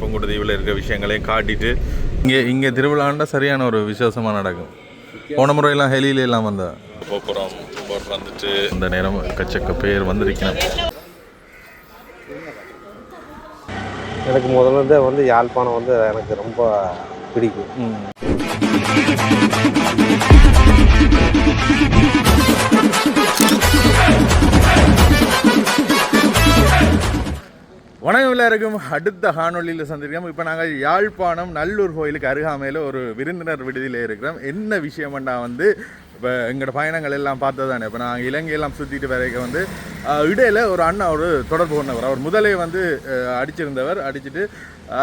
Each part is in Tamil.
பொங்குடு தீவில் இருக்க விஷயங்களையும் காட்டிட்டு இங்கே இங்கே திருவிழாண்டா சரியான ஒரு விசேஷமாக நடக்கும். போன முறையெல்லாம் ஹெலியில எல்லாம் வந்தா? போக்குறோம் போட் வந்துட்டு இந்த நேரம் கச்சக்க பேர் வந்திருக்கணும். எனக்கு முதல்ல வந்து யாழ்ப்பாணம் வந்து எனக்கு ரொம்ப பிடிக்கும். வணக்கம் எல்லாருக்கும். அடுத்த காணொலியில் சந்திருக்கோம் இப்போ நாங்கள் யாழ்ப்பாணம் நல்லூர் கோயிலுக்கு அருகாமையில் ஒரு விருந்தினர் விடுதியில் இருக்கிறோம். என்ன விஷயம்னா வந்து இப்போ எங்களோட பயணங்கள் எல்லாம் பார்த்தது தானே இப்போ நாங்கள் இலங்கையெல்லாம் சுற்றிட்டு வரைக்கும் வந்து இடையில ஒரு அண்ணா ஒரு தொடர்பு கொண்டவர். அவர் முதலே வந்து அடிச்சிருந்தவர். அடிச்சுட்டு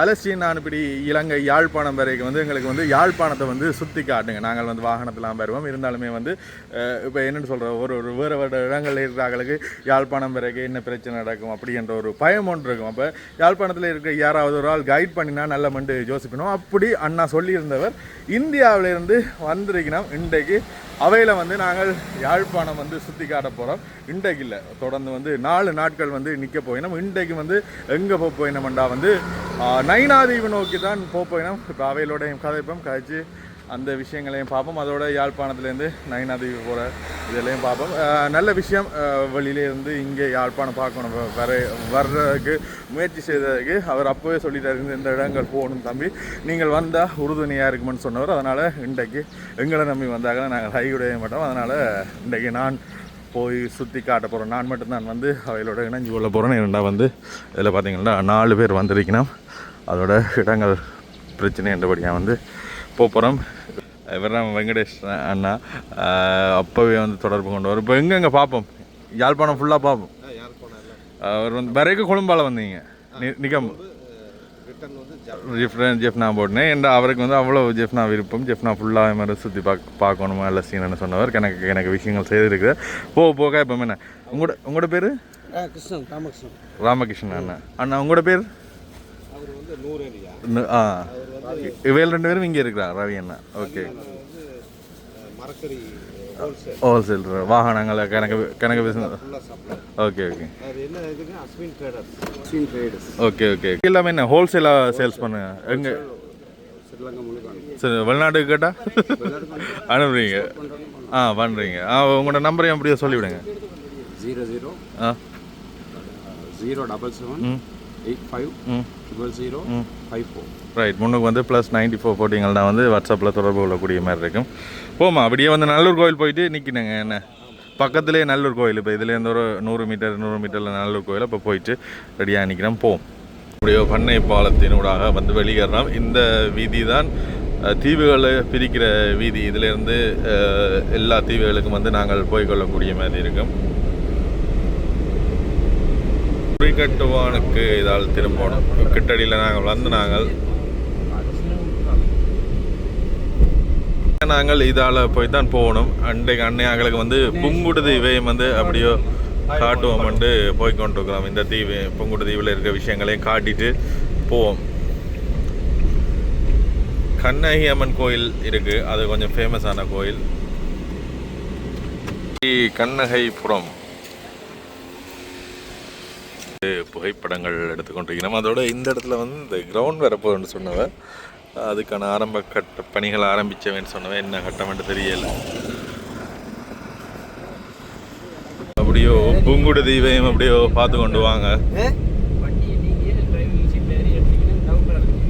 அலஸ்டீன் அனுப்பி இலங்கை யாழ்ப்பாணம் வரைக்கும் வந்து எங்களுக்கு வந்து யாழ்ப்பாணத்தை வந்து சுற்றி காட்டுங்க. நாங்கள் வந்து வாகனத்தெலாம் வருவோம். இருந்தாலுமே வந்து இப்போ என்னென்னு சொல்கிறோம் ஒரு ஒரு வேறு வேறு இடங்களில் இருக்கிறாங்களுக்கு யாழ்ப்பாணம் வரைக்கும் என்ன பிரச்சனை நடக்கும் அப்படின்ற ஒரு பயம் ஒன்று இருக்கும். அப்போ யாழ்ப்பாணத்தில் இருக்க யாராவது ஒரு ஆள் கைட் பண்ணினா நல்ல மண்டு யோசிக்கணும். அப்படி அண்ணா சொல்லியிருந்தவர். இந்தியாவிலேருந்து வந்திருக்கணும். இன்றைக்கு அவையில் வந்து நாங்கள் யாழ்ப்பாணம் வந்து சுற்றி காட்ட போகிறோம் இன்றைக்கு இல்லை தொடர்ந்து வந்து நாலு நாட்கள் வந்து நிற்க போயினோம். இன்றைக்கு வந்து எங்கே போக போயினோம்டா வந்து நைனாதீவு நோக்கி தான் போக போயினோம். இப்போ அவையிலோடையும் கதைப்போம். கதைச்சு அந்த விஷயங்களையும் பார்ப்போம். அதோட யாழ்ப்பாணத்துலேருந்து நைனாதீவு போகிற இதெல்லாம் பார்ப்போம். நல்ல விஷயம். வெளியிலேருந்து இங்கே யாழ்ப்பாணம் பார்க்கணும். வர வர்றதுக்கு முயற்சி செய்ததுக்கு அவர் அப்போவே சொல்லிட்டாரு. இந்த இடங்கள் போகணும் தம்பி. நீங்கள் வந்தால் உறுதுணையாக இருக்குமென்னு சொன்னவர். அதனால் இன்றைக்கு எங்களை நம்பி வந்தாங்க. நாங்கள் ஹை உடைய மாட்டோம். அதனால் இன்றைக்கு நான் போய் சுற்றி காட்ட போகிறோம் நான் மட்டும்தான் வந்து அவைகளோட இணைஞ்சு கொள்ள போகிறேன் இரண்டா வந்து இதில் பார்த்தீங்கன்னா நாலு பேர் வந்திருக்கணும். அதோட இடங்கள் பிரச்சனை என்றபடியாக வந்து போகிறோம் இவர் வெங்கடேஷ் அண்ணா. அப்போவே வந்து தொடர்பு கொண்டு வரும் இப்போ எங்கெங்கே பார்ப்போம் யாழ்ப்பாணம் ஃபுல்லாக பார்ப்போம் அவர் வந்து வரைக்கும் கொழும்பால வந்தீங்க. நி- நிகம். ரிட்டர்ன் வந்து ஜெஃப்னா ஜெஃப்னா போட்டுனேன் என்ற அவருக்கு வந்து அவ்வளோ ஜெஃப்னா விருப்பம் ஜெஃப்னா ஃபுல்லாக மாதிரி சுற்றி பார்க்க பார்க்கணுமா இல்லை சீனன்னு சொன்னவர். எனக்கு எனக்கு விஷயங்கள் செய்திருக்கு போக போக இப்போ என்ன? உங்களோட உங்களோட பேர்? கிருஷ்ணன் ராமகிருஷ்ணன். ராமகிருஷ்ணன் அண்ணா. அண்ணா உங்களோட பேர்? ஆ. இவையில் ரெண்டு பேரும் இங்கே இருக்கிறாங்க ரவி அண்ணா. ஓகே. மரக்கறி ஹோல்சேல் வாகனங்களை கணக்கு கணக்கு சப்ளை ஓகே ஓகே அது என்ன இதுக்கு Ashwin traders Ashwin traders okay okay எல்லாமே என்ன? ஹோல்சேலாக சேல்ஸ் பண்ணுங்க எங்கே? சரி வெளிநாட்டுக்கு கேட்டால் அனுப்புறீங்க. ஆ பண்ணுறீங்க ஆ உங்களோட நம்பரையும் அப்படியே சொல்லிவிடுங்க. Zero zero. ஆ. Zero double seven. ம். Eight five. ம். Triple zero. ம். Five four. ரைட் முன்னுக்கு வந்து ப்ளஸ் நைன்டி ஃபோர் போட்டிங்கன்னா வந்து வாட்ஸ்அப்பில் தொடர்பு கொள்ளக்கூடிய மாதிரி இருக்கும். போமா அப்படியே வந்து நல்லூர் கோயில் போயிட்டு நிற்கினுங்க என்ன? பக்கத்துலேயே நல்லூர் கோயில் இப்போ இதுலேருந்து ஒரு நூறு மீட்டர் நூறு மீட்டரில் நல்லூர் கோயில் இப்போ போயிட்டு ரெடியாக நிற்கிறோம் போம் அப்படியோ பண்ணை பாலத்தினூடாக வந்து வெளியேறோம் இந்த வீதி தான் தீவுகளை பிரிக்கிற வீதி. இதிலேருந்து எல்லா தீவுகளுக்கும் வந்து நாங்கள் போய்க்கொள்ளக்கூடிய மாதிரி இருக்கும். குறிக்கட்டுவானுக்கு இதால் திரும்பணும். கிட்டடியில் நாங்கள் வந்து நாங்கள் நாங்கள் இதால் போய் தான் போகணும். அன்றைக்கு அன்னையாங்களுக்கு வந்து புங்குடு தீவையும் வந்து அப்படியோ காட்டுவோம்ட்டு போய் கொண்டிருக்கிறோம் இந்த தீவு புங்குடு தீவில் இருக்க விஷயங்களையும் காட்டிட்டு போவோம். கண்ணகி அம்மன் கோயில் இருக்கு. அது கொஞ்சம் ஃபேமஸான கோயில். கண்ணகைபுரம். புகைப்படங்கள் எடுத்துக்கொண்டிருக்கிறோம். அதோட இந்த இடத்துல வந்து இந்த கிரவுண்ட் வரப்போன்னு சொன்னவர் அதுக்கான ஆரம்ப கட்ட பணிகள் ஆரம்பித்தவன் சொன்னவன் என்ன கட்டமென்று தெரியல. அப்படியோ பூங்குடு தீவையும் அப்படியோ பார்த்து கொண்டு வாங்க.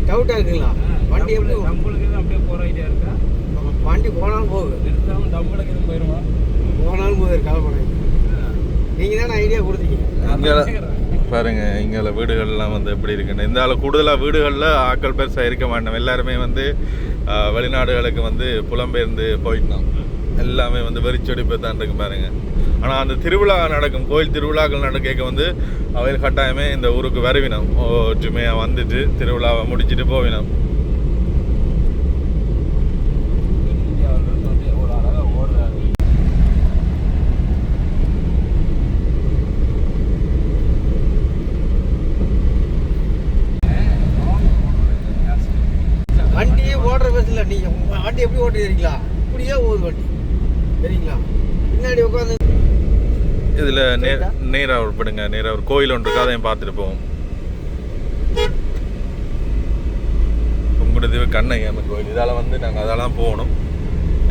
டவுட்டாக இருக்குங்களா? வண்டி எப்படி அப்படியே போற ஐடியா இருக்கா வண்டி போனாலும் போகுது. நிறுத்தாம நம்மளுக்கு இது போயிருமா போனாலும் போகுது கவலைப்படாது நீங்கள் தானே ஐடியா கொடுத்தீங்க? இங்கே இங்கே வீடுகள்லாம் வந்து எப்படி இருக்குன்னு. இந்த ஆள் கூடுதலாக வீடுகளில் ஆக்கள் பெருசாக இருக்க மாட்டோம். எல்லாருமே வந்து வெளிநாடுகளுக்கு வந்து புலம்பெயர்ந்து போயிட்டோம் எல்லாமே வந்து வெறிச்சொடிப்பு தான் இருக்கு பாருங்கள் ஆனால் அந்த திருவிழா நடக்கும் கோயில் திருவிழாக்கள் நடக்க வந்து அவையில் கட்டாயமே இந்த ஊருக்கு வருவினோம். ஒற்றுமையாக வந்துட்டு திருவிழாவை முடிச்சுட்டு போவினோம் இந்தியாவில் இருந்து வந்து எவ்வளோ அழகா ஓடுறாரு வண்டியே ஓடுற பஸ்ஸில் நீங்கள் வண்டி எப்படி ஓட்டுறீங்களா இப்படியே ஓடுது வண்டி சரிங்களா பின்னாடி உட்காந்து இதில் நே நேராக விடுங்க நேராக ஒரு கோயில் ஒன்று இருக்கு அதையும் பார்த்துட்டு போவோம். கண்ணகி அம்மன் கோயில். இதால் வந்து நாங்கள் அதெல்லாம் போகணும்.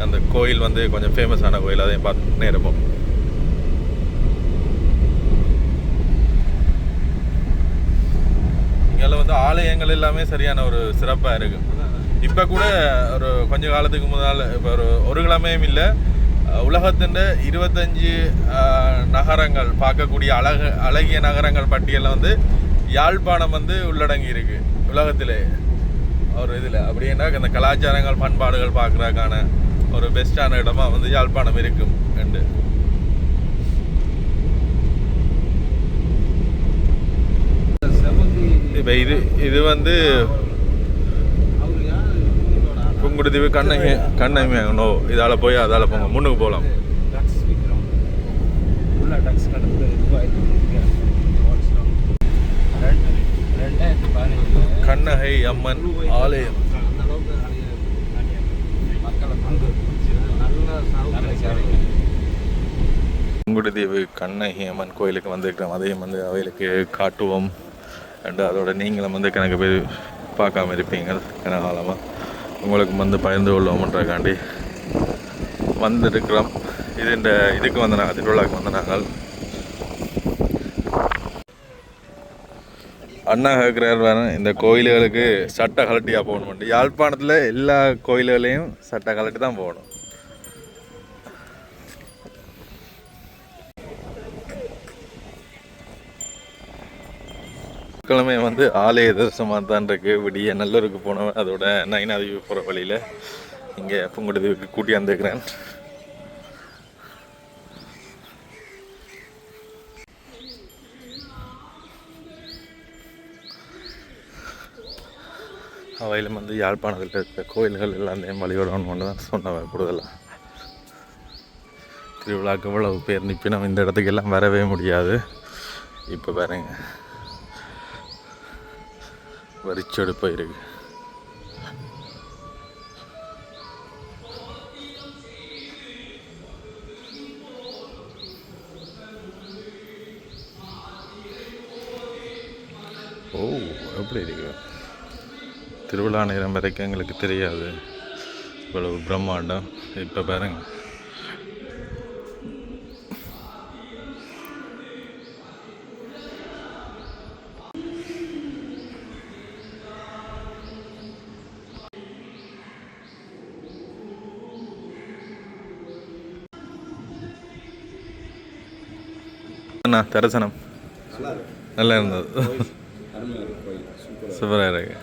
அந்த கோயில் வந்து கொஞ்சம் ஃபேமஸான கோயில் அதையும் பார்த்து நேரப்போம் இங்கே வந்து ஆலயங்கள் எல்லாமே சரியான ஒரு சிறப்பாக இருக்கு. இப்போ கூட ஒரு கொஞ்ச காலத்துக்கு முன்னால் இப்போ ஒரு ஒரு கிழமையும் இல்லை. உலகத்தின் இருபத்தஞ்சு நகரங்கள் பார்க்கக்கூடிய அழகு அழகிய நகரங்கள் பட்டியலில் வந்து யாழ்ப்பாணம் வந்து உள்ளடங்கி இருக்கு உலகத்திலே. ஒரு இதில். அப்படின்னா அந்த கலாச்சாரங்கள் பண்பாடுகள் பார்க்குறதுக்கான ஒரு பெஸ்ட்டான இடமா வந்து யாழ்ப்பாணம் இருக்கும் ரெண்டு இப்போ இது இது வந்து புங்குடுதீவு கண்ணகி கண்ணகி நோ இதால் போய் அதால் போங்க. முன்னுக்கு போகலாம் கண்ணகை அம்மன் ஆலயம். புங்குடுதீவு கண்ணகி அம்மன் கோயிலுக்கு வந்திருக்கிறோம். அதையும் வந்து அவைகளுக்கு காட்டுவோம். அண்டு அதோட நீங்களும் வந்து கணக்கு பேர் பார்க்காம இருப்பீங்க. கனகாலமாக உங்களுக்கு வந்து பகிர்ந்து கொள்வோம்ன்றக்காண்டி வந்திருக்கிறோம். இது இந்த இதுக்கு வந்து நாங்கள் திருவிழாவுக்கு வந்து நாங்கள். அண்ணா கேட்குறார் வேணும் இந்த கோயில்களுக்கு சட்டை கலட்டியாக போகணும் யாழ்ப்பாணத்தில் எல்லா கோயில்களையும் சட்டை கலட்டி தான் போகணும். கிழமை வந்து ஆலய தரிசனமாக தான் இருக்கு. விடிய நல்லூருக்கு போனவன் அதோட நைனாதீவு போகிற வழியில் இங்கே புங்குடுதீவுக்கு கூட்டி வந்துருக்கிறேன். அவையிலும் வந்து யாழ்ப்பாணத்தில் இருக்க கோயில்கள் எல்லாத்தையும் வழிபடணும் ஒன்று தான் சொன்னவன் கூடுதலாக திருவிழாக்கு இவ்வளவு பேர் நிற்பினோம் இந்த இடத்துக்கு எல்லாம் வரவே முடியாது. இப்போ பாருங்கள் வரிச்செடுப்பாக இருக்கு. ஓ எப்படி இருக்கு. திருவிழா நேரம் வரைக்கும் எங்களுக்கு தெரியாது. இவ்வளவு பிரம்மாண்டம். இப்போ பாருங்க. அண்ணா தரிசனம். நல்லா இருந்தது. சூப்பராக இருக்கு.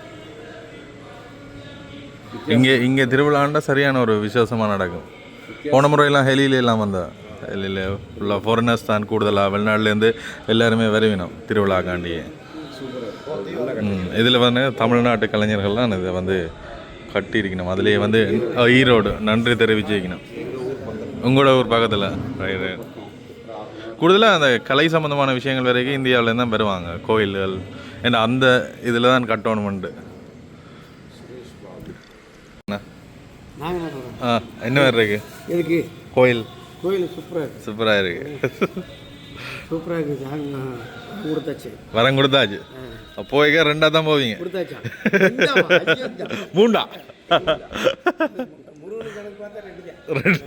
இங்கே இங்கே திருவிழாண்டா சரியான ஒரு விசேஷமாக நடக்கும். போன முறையெல்லாம் ஹெலியில எல்லாம் வந்தா. ஹெலியில் ஃபுல்லாக ஃபாரினர்ஸ் தான் கூடுதலாக வெளிநாட்டிலேருந்து எல்லாருமே வருவினோம் திருவிழாக்காண்டியே. இதில் வந்து தமிழ்நாட்டு கலைஞர்கள்லாம் இதை வந்து கட்டியிருக்கணும். அதுலேயே வந்து ஈரோடு நன்றி தெரிவிச்சு வைக்கணும். உங்களோட ஊர் பக்கத்தில். ரைட் ரைட் கூடுதலாக அந்த கலை சம்மந்தமான விஷயங்கள் வரைக்கும் இந்தியாவிலேருந்து தான் வருவாங்க. கோயில்கள் ஏன்னா அந்த இதில் தான் சொல்கிறோம் ஆ என்ன வேறு இருக்கு? எதுக்கு? கோயில். கோயில் சூப்பராக சூப்பராக இருக்கு. சூப்பராக இருக்குது கொடுத்தாச்சு. வரம் கொடுத்தாச்சு. போய்க்க ரெண்டாக தான் போவீங்க. மூண்டா. ரெண்டு.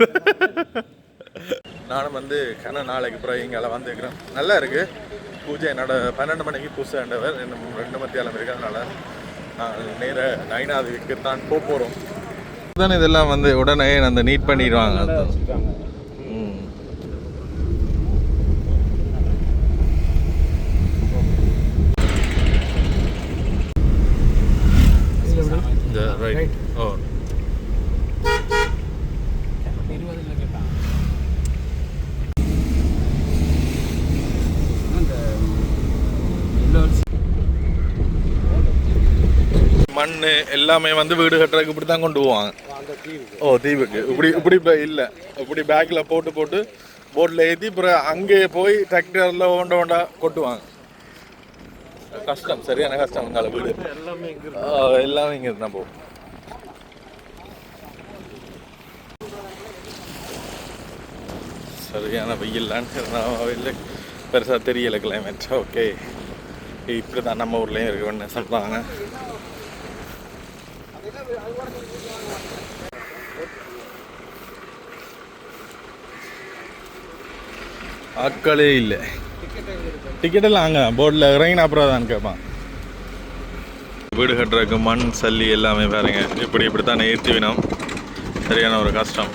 நானும் வந்து கன நாளைக்கு பிறகு இங்கே வந்துருக்கிறேன் நல்லா இருக்கு. பூஜை என்னோட பன்னெண்டு மணிக்கு பூசை ஆண்டவர். இன்னும் ரெண்டு மத்தியாலம் இருக்கு அதனால நான் நேர நைனாதுக்கு தான் போக போகிறோம் இதெல்லாம் வந்து உடனே அந்த நீட் பண்ணிடுவாங்க ம் இந்த ரைட் ஓ இருபதுல கேட்டான் அந்த எல்லோரும் மண் எல்லாமே வந்து வீடு கட்டுறதுக்கு இப்படி தான் கொண்டு போவாங்க. ஓ தீவுக்கு. இப்படி இப்படி இப்போ இல்லை. இப்படி பேக்கில் போட்டு போட்டு போட்டில் ஏற்றி அப்புறம் அங்கேயே போய் டிராக்டரில் ஓண்ட ஓண்டா கொட்டுவாங்க. கஷ்டம் சரியான கஷ்டம் அங்கால வீடு எல்லாமே இங்கே இருந்தால் போகும் சரியான வெயில்லான்னு இல்லை. பெருசாக தெரியலை கிளைமேட் ஓகே இப்படி தான் நம்ம ஊர்லேயும் இருக்குன்னு சொல்கிறாங்க ஆட்களே இல்லை. டிக்கெட் எல்லாம் அங்கே போர்டில் இறங்கின அப்புறம் தான் கேட்பான். வீடு கட்டுறதுக்கு மண் சல்லி எல்லாமே பாருங்க. இப்படி இப்படி தான் ஏற்றி வினோம் சரியான ஒரு கஷ்டம்.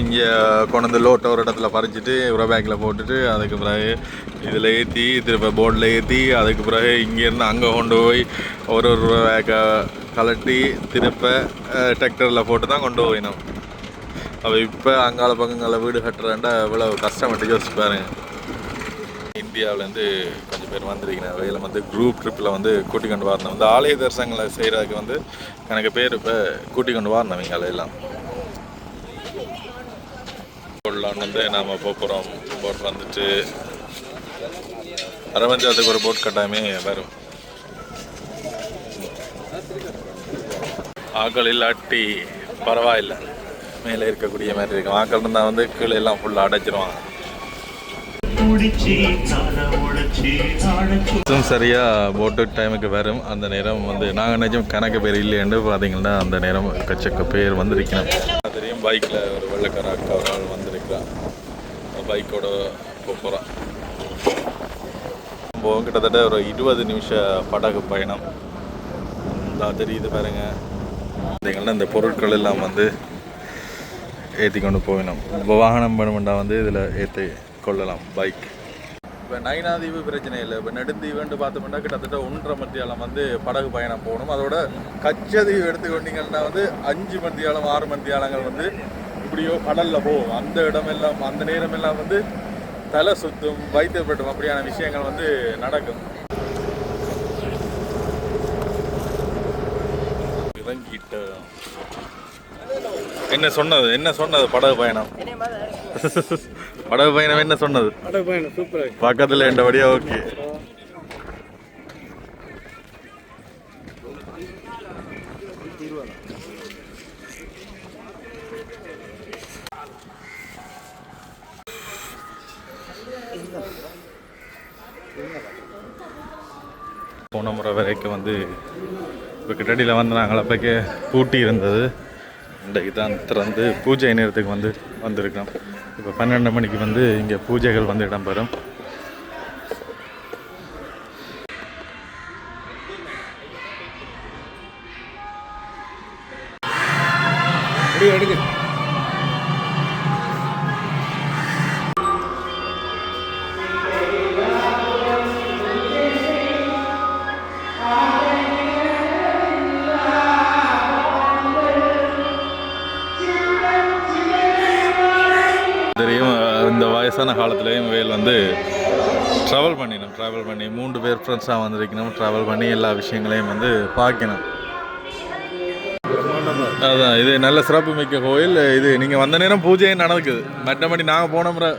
இங்கே கொண்டு வந்து லோட்டை ஒரு இடத்துல பறிச்சுட்டு ஒரு பேக்கில் போட்டுட்டு அதுக்கு பிறகு இதில் ஏற்றி திரும்ப போர்டில் ஏற்றி அதுக்கு பிறகு இங்கேருந்து அங்கே கொண்டு போய் ஒரு ஒரு பேக்கை கலட்டி திருப்ப டிராக்டரில் போட்டு தான் கொண்டு போயினோம். அப்போ இப்போ அங்கால பக்கங்களில் வீடு கட்டுறேன்டா இவ்வளோ கஷ்டப்பட்டு யோசிச்சு பாருங்க. இந்தியாவிலேருந்து கொஞ்சம் பேர் வந்திருக்கிறேன் வகையில் வந்து குரூப் ட்ரிப்பில் வந்து கூட்டி கொண்டு வரணும். இந்த ஆலய தரிசனங்களை செய்கிறதுக்கு வந்து கணக்கு பேர் இப்போ கூட்டி கொண்டு வரணும் இவங்க எல்லாம். போடலான்னு வந்து நாம் போக போகிறோம் போட் வந்துட்டு அரவஞ்சாத்துக்கு ஒரு போட் கட்டாயமே வரும். ஆக்கள் இல்லாட்டி பரவாயில்லை. மேலே இருக்கக்கூடிய மாதிரி இருக்கும் ஆக்கள் இருந்தால் வந்து கீழே எல்லாம் ஃபுல்லாக அடைச்சிருவாங்க. சரியாக போட்டு டைமுக்கு வரும். அந்த நேரம் வந்து நாங்கள் நினைச்சோம் கணக்கு பேர் இல்லைன்னு பார்த்தீங்கன்னா அந்த நேரம் கச்சக்க பேர் வந்திருக்கணும் தெரியும். பைக்கில் ஒரு வெள்ளக்கார அக்கா ஒரு ஆள் வந்திருக்கிறான் பைக்கோட போகிறோம் போகும் கிட்டத்தட்ட ஒரு இருபது நிமிஷ படகு பயணம் இந்த தெரியுது பாருங்க பார்த்தீங்கன்னா இந்த பொருட்கள் எல்லாம் வந்து ஏற்றி கொண்டு போகணும் இப்போ வாகனம் வேணுமெண்டா வந்து இதில் ஏற்றி கொள்ளலாம் பைக் இப்போ நைனாதீவு பிரச்சனை இல்லை இப்போ நெடுந்தீவுன்னு பார்த்தோம்னா கிட்டத்தட்ட ஒன்றரை மத்தியாலம் வந்து படகு பயணம் போகணும் அதோட கச்சதீவு எடுத்துக்கொண்டீங்கன்னா வந்து அஞ்சு மத்தியாலம் ஆறு மத்தியாலங்கள் வந்து இப்படியோ கடலில் போகும். அந்த இடமெல்லாம் அந்த நேரம் எல்லாம் வந்து தலை சுத்தும் வைத்தியப்பட்டும் அப்படியான விஷயங்கள் வந்து நடக்கும். இறங்கிட்ட. என்ன சொன்னது? என்ன சொன்னது? படகு பயணம். படகு பயணம் என்ன சொன்னது? படகு பயணம் சூப்பராக பக்கத்தில் என்றபடியா ஓகே. போகிற வரைக்கும் வந்து இப்போ கிட்டடியில் வந்து நாங்கள் அப்போக்கே பூட்டி இருந்தது. இன்றைக்கு தான் திறந்து பூஜை நேரத்துக்கு வந்து வந்திருக்கோம். இப்போ பன்னெண்டு மணிக்கு வந்து இங்கே பூஜைகள் வந்து இடம்பெறும். எடுக்கு ஃப்ரெண்ட்ஸாக வந்திருக்கணும். ட்ராவல் பண்ணி எல்லா விஷயங்களையும் வந்து பார்க்கணும். அதான் இது நல்ல சிறப்பு மிக்க கோயில். இது நீங்கள் வந்த நேரம் பூஜையும் நடக்குது. மற்றபடி நாங்கள் போன முறை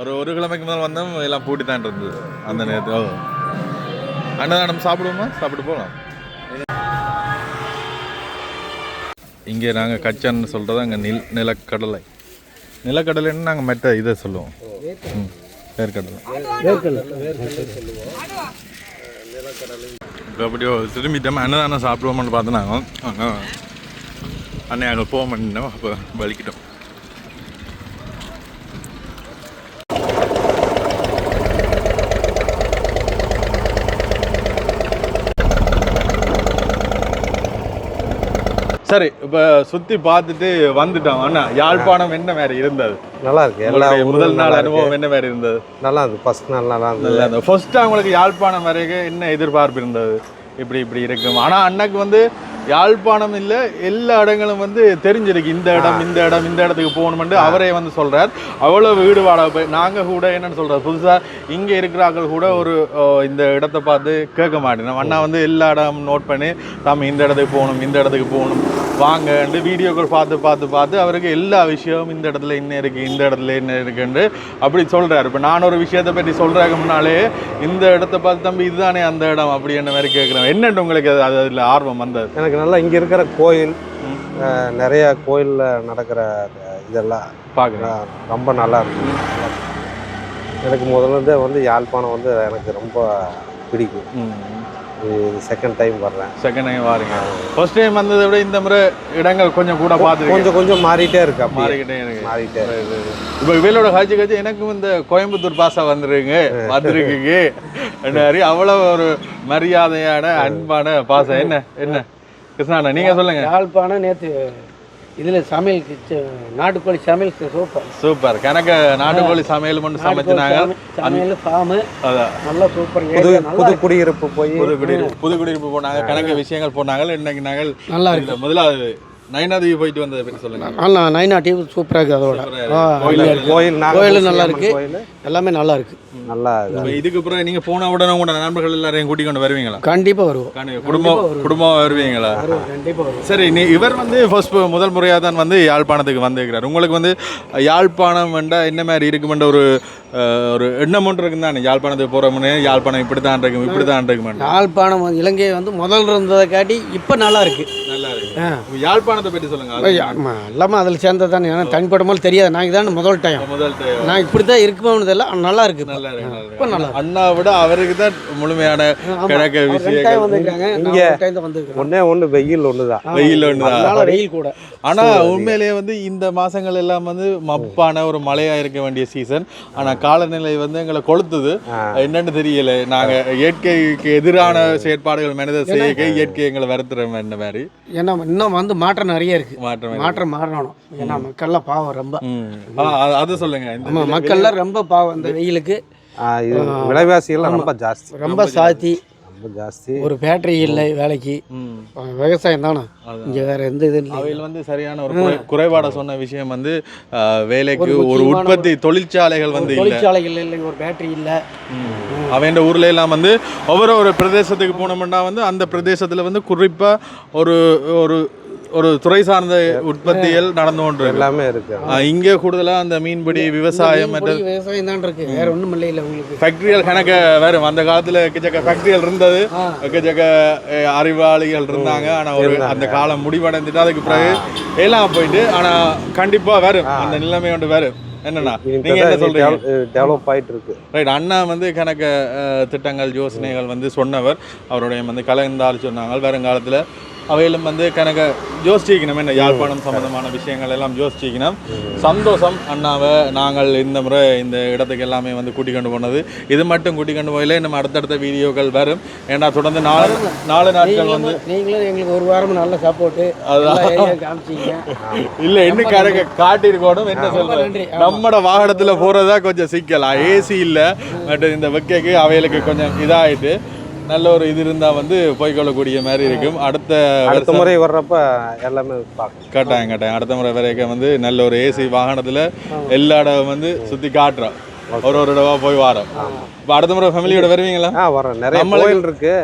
ஒரு ஒரு கிழமைக்கு முதல் வந்தோம். எல்லாம் பூட்டி தான் இருந்தது. அந்த நேரத்தில். ஓ. அன்னதானம் சாப்பிடுவோமா? சாப்பிட்டு போகலாம். இங்கே நாங்கள் கச்சன்னு சொல்கிறது அங்கே நில் நிலக்கடலை. நிலக்கடலைன்னு நாங்கள் மெட்ட இதை சொல்லுவோம். ம் வேர்க்கடலை. இப்போ அப்படியோ திரும்பிட்டோம் அன்னதானம் சாப்பிடுவோம்னு பார்த்து நாங்கள் அங்கே அங்கே போக மாட்டோம் அப்போ வலிக்கிட்டோம் சரி இப்போ சுற்றி பார்த்துட்டு வந்துட்டோம். அண்ணா யாழ்ப்பாணம் என்ன மாதிரி இருந்தது? நல்லா இருக்கு எல்லா முதல் நாள் இருக்கு. அனுபவம் என்ன மாதிரி இருந்தது? நல்லா இருந்தது ஃபர்ஸ்ட் நாள் நல்லா இருந்தது. நல்லா இருந்தது ஃபர்ஸ்ட் உங்களுக்கு யாழ்ப்பாணம் வரைக்கும் என்ன எதிர்பார்ப்பு இருந்தது? இப்படி இப்படி இருக்கும். ஆனா அண்ணக்கு வந்து யாழ்ப்பாணம் இல்லை எல்லா இடங்களும் வந்து தெரிஞ்சிருக்கு. இந்த இடம் இந்த இடம் இந்த இடத்துக்கு போகணுமெண்டு அவரே வந்து சொல்றார். அவ்வளவு ஈடுபாடாக போய் நாங்க கூட என்னன்னு சொல்றது புதுசா இங்க இருக்கிறார்கள் கூட ஒரு இந்த இடத்த பார்த்து கேட்க மாட்டேன். அண்ணா வந்து எல்லா இடம் நோட் பண்ணி தாம இந்த இடத்துக்கு போகணும் இந்த இடத்துக்கு போகணும். வாங்கன்னு வீடியோக்கள் பார்த்து பார்த்து பார்த்து அவருக்கு எல்லா விஷயமும் இந்த இடத்துல என்ன இருக்கு இந்த இடத்துல என்ன இருக்குன்னு அப்படி சொல்றாரு. இப்போ நான் ஒரு விஷயத்தை பற்றி சொல்றதுக்கு முன்னாலே இந்த இடத்த பார்த்து தம்பி இதுதானே அந்த இடம்? அப்படி என்ன மாதிரி கேட்குறேன் என்னன்னு உங்களுக்கு அது அது அதில் ஆர்வம் வந்தது? எனக்கு நல்லா இங்க இருக்கிற கோயில் நிறைய கோயில்ல நடக்கிற இதெல்லாம் பார்க்குறேன் ரொம்ப நல்லா இருக்கு எனக்கு முதல்ல வந்து யாழ்ப்பாணம் வந்து எனக்கு ரொம்ப பிடிக்கும். செகண்ட் டைம் வர்றேன். செகண்ட் டைம் வாருங்க. ஃபர்ஸ்ட் டைம் வந்ததை விட இந்த முறை இடங்கள் கொஞ்சம் கூட பார்த்துருக்கேன் கொஞ்சம் கொஞ்சம் மாறிட்டே இருக்கு மாறிக்கிட்டே இருக்கு. மாறிட்டே இருக்கு. இப்போ இவையிலோட காட்சி காட்சி எனக்கும் இந்த கோயம்புத்தூர் பாசா வந்துருங்க வந்திருக்குங்க. மாதிரி அவ்வளோ ஒரு மரியாதையான அன்பான பாசம் என்ன என்ன? கிருஷ்ணாண்ணா நீங்க சொல்லுங்க. யாழ்ப்பாணம் நேற்று இதில் சமையல் நாட்டுக்கோழி சமையல் சூப்பர். சூப்பர். கணக்கு நாட்டுக்கோழி சமையல் மட்டும் சமைச்சினாங்க. சமையல் ஃபார்மு நல்லா சூப்பர். புது புது குடியிருப்பு போய். புது குடியிருப்பு புது குடியிருப்பு போனாங்க. கணக்கு விஷயங்கள் போனாங்க. இன்னைக்கு நாங்கள் நல்லா இதுல முதலாவது நயனாதேவி போயிட்டு வந்ததை பற்றி சொல்லுங்க. நல்லா நைனா டிவி சூப்பராக இருக்குது அதோட. கோயில் கோயில் நல்லா இருக்கு. கோயில். எல்லாமே நல்லா இருக்கு. நல்லா இதுக்கு அப்புறம் நீங்க போன உடனே உங்களோட நண்பர்கள் எல்லாரையும் கூட்டிக் கொண்டு வருவீங்களா? கண்டிப்பாக வருவோம். குடும்பம் குடும்பம் வருவீங்களா? சரி நீ இவர் வந்து ஃபர்ஸ்ட் முதல் முறையாக தான் வந்து யாழ்ப்பாணத்துக்கு வந்திருக்கிறார். உங்களுக்கு வந்து யாழ்ப்பாணம் வேண்டா என்ன மாதிரி இருக்குமென்ற ஒரு ஒரு எண்ணம் ஒன்று இருக்குன்னு தானே? யாழ்ப்பாணத்துக்கு போகிற முன்னே யாழ்ப்பாணம் இப்படி தான் இருக்கும் இப்படி தான் இருக்கும் யாழ்ப்பாணம் இலங்கை வந்து முதல்ல இருந்ததை காட்டி இப்போ நல்லா இருக்கு. யாழ்ப்பாணத்தை பற்றி சொல்லுங்க எல்லாமே அதில் சேர்ந்தது தானே ஏன்னா தனிப்படமால் தெரியாது. நாங்கள் தான் முதல் டைம் முதல் ட- நான் இப்படி தான் தெரியல. ஆனா நல்லா இருக்கு. நல்லா இருக்கு அண்ணா விட அவருக்கு தான் முழுமையான. கிழக்க டைம் வந்திருக்காங்க. இங்க- டைம் ஒண்ணு வெயில் ஒண்ணுதான். வெயில். அதனால வெயில் கூட. ஆனா உண்மையிலேயே வந்து இந்த மாசங்கள் எல்லாம் வந்து மப்பான ஒரு மழையா இருக்க வேண்டிய சீசன் ஆனா காலநிலை வந்து எங்களை கொளுத்துது. என்னன்னு தெரியல. நாங்க இயற்கைக்கு எதிரான செயற்பாடுகள் மனித செய்ய இயற்கை எங்களை வருத்துற என்ன மாதிரி. ஏன்னா இன்னும் வந்து மாற்றம் நிறைய இருக்கு. மாற்றம் மாற்றம் மாறணும். ஏன்னா மக்கள்லாம் பாவம் ரொம்ப. அது- சொல்லுங்க. மக்கள்லாம் ரொம்ப பாவம் இந்த வெயிலுக்கு. விலைவாசி எல்லாம் ரொம்ப ஜாஸ்தி. ரொம்ப சாத்தி. ரொம்ப ஜாஸ்தி. ஒரு ஃபேக்டரி இல்லை வேலைக்கு. ம். விவசாயம் தானே? இங்கே வேற எந்த இது இல்லை அவையில் வந்து சரியான ஒரு குறை- குறைபாட சொன்ன விஷயம் வந்து வேலைக்கு ஒரு உற்பத்தி தொழிற்சாலைகள் வந்து இல்லை. தொழிற்சாலைகள் இல்லை ஒரு பேட்டரி இல்லை. அவன் ஊர்ல எல்லாம் வந்து ஒவ்வொரு ஒரு பிரதேசத்துக்கு போனோம்னா வந்து அந்த பிரதேசத்துல வந்து குறிப்பா ஒரு ஒரு ஒரு துறை சார்ந்த உற்பத்திகள் நடந்து கொண்டு. எல்லாமே இருக்கு. இங்கே கூடுதலா அந்த மீன்பிடி விவசாயம் விவசாயம் தான் இருக்கு. வேற ஒன்றும் இல்லை இல்லை உங்களுக்கு. ஃபேக்டரிகள் கணக்க வரும் அந்த காலத்துல எக்கச்சக்க ஃபேக்டரிகள் இருந்தது. எக்கச்சக்க அறிவாளிகள் இருந்தாங்க. ஆனா ஒரு அந்த காலம் முடிவடைந்துட்டு அதுக்கு பிறகு எல்லாம் போயிட்டு ஆனா கண்டிப்பா வரும். அந்த நிலைமை ஒன்று வரும். என்னண்ணா நீங்க என்ன சொல்றீங்க? டெவலப் ஆயிட்டு இருக்கு ரைட் அண்ணா வந்து கணக்க திட்டங்கள் யோசனைகள் வந்து சொன்னவர். அவருடைய வந்து கலந்தால் சொன்னாங்க. வருங்காலத்தில் அவையிலும் வந்து கணக்க யோசிச்சிக்கணும் என்ன யாழ்ப்பாணம் சம்பந்தமான விஷயங்கள் எல்லாம் யோசிச்சிக்கணும் சந்தோஷம் அண்ணாவை நாங்கள் இந்த முறை இந்த இடத்துக்கு எல்லாமே வந்து கூட்டி கொண்டு போனது. இது மட்டும் கூட்டி கொண்டு போயில நம்ம அடுத்தடுத்த வீடியோக்கள் வரும். ஏன்னா தொடர்ந்து நாலு நாலு நாட்கள் வந்து நீங்களும் எங்களுக்கு ஒரு வாரம் நல்ல சப்போர்ட்டு காமிச்சிங்க. இல்ல இன்னும் கணக்க காட்டியிருக்கணும் என்ன சொல்றது? நன்றி. நம்மட வாகனத்துல போறதா கொஞ்சம் சிக்கலாம் ஏசி இல்ல பட் இந்த வெக்கைக்கு அவைகளுக்கு கொஞ்சம் இதாயிட்டு. நல்ல ஒரு இது இருந்தா வந்து போய்க்கொள்ளக்கூடிய மாதிரி இருக்கும். அடுத்த அடுத்த முறை வர்றப்ப எல்லாமே கட்டாயம் கட்டாயம். அடுத்த முறை வரைக்கும் வந்து நல்ல ஒரு ஏசி வாகனத்துல எல்லா இடம் வந்து சுத்தி காட்டுறோம். ஒரு ஒரு இடமா போய் வாரோம் இப்போ அடுத்த முறை ஃபேமிலியோட வருவீங்களா? வர்றேன் நிறைய கோயில் இருக்கு.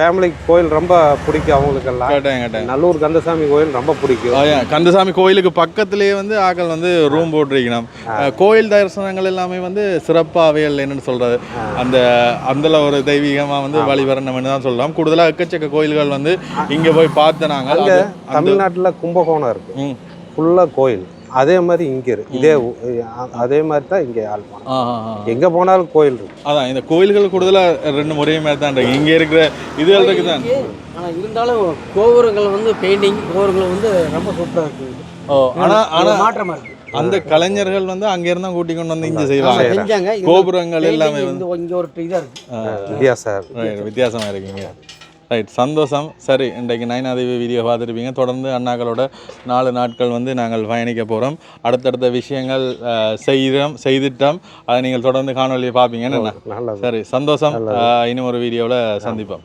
ஃபேமிலிக்கு கோயில் ரொம்ப பிடிக்கும் அவங்களுக்கெல்லாம். கட்டாயம் கட்டாயம் நல்லூர் கந்தசாமி கோயில் ரொம்ப பிடிக்கும். கந்தசாமி கோயிலுக்கு பக்கத்திலேயே வந்து ஆக்கள் வந்து ரூம் போட்டிருக்கணும். கோயில் தரிசனங்கள் எல்லாமே வந்து சிறப்பாகவே என்னன்னு சொல்றது அந்த அந்தல ஒரு தெய்வீகமா வந்து வழிபரணம்னு தான் சொல்லலாம் கூடுதலா எக்கச்சக்க கோயில்கள் வந்து இங்க போய் பார்த்த நாங்கள் தமிழ்நாட்டுல கும்பகோணம் இருக்கு. ம். ஃபுல்லா கோயில். அதே மாதிரி இங்க இருக்கு இதே அதே மாதிரி தான் இங்க யாழ்ப்பாணம். எங்க போனாலும் கோயில் இருக்கு. அதான் இந்த கோயில்கள் கூடுதலா ரெண்டு முறை மாதிரி தான் இருக்கு. இங்க இருக்கிற இதுகள் இருக்கு தான் ஆனால் இருந்தாலும் கோபுரங்கள் வந்து பெயிண்டிங் கோபுரங்கள் வந்து ரொம்ப சூப்பராக இருக்குது ஓ ஆனா ஆனா மாற்றமாக இருக்கு. அந்த கலைஞர்கள் வந்து அங்க இருந்தா கூட்டி கொண்டு வந்து இங்க செய்வாங்க. இது கோபுரங்கள் எல்லாமே இந்த இங்கே ஒரு இதாக இருக்கு. வித்தியாசம் ரைட் வித்தியாசமாக இருக்கீங்க. ரைட் சந்தோஷம். சரி இன்றைக்கு நயனாதேவி வீடியோ பார்த்துருப்பீங்க. தொடர்ந்து அண்ணாக்களோட நாலு நாட்கள் வந்து நாங்கள் பயணிக்க போகிறோம் அடுத்தடுத்த விஷயங்கள் செய்கிறோம் செய்துட்டோம். அதை நீங்கள் தொடர்ந்து காணொலியை என்ன? நல்லது. சரி சந்தோஷம். இன்னும் ஒரு வீடியோவில் சந்திப்போம்.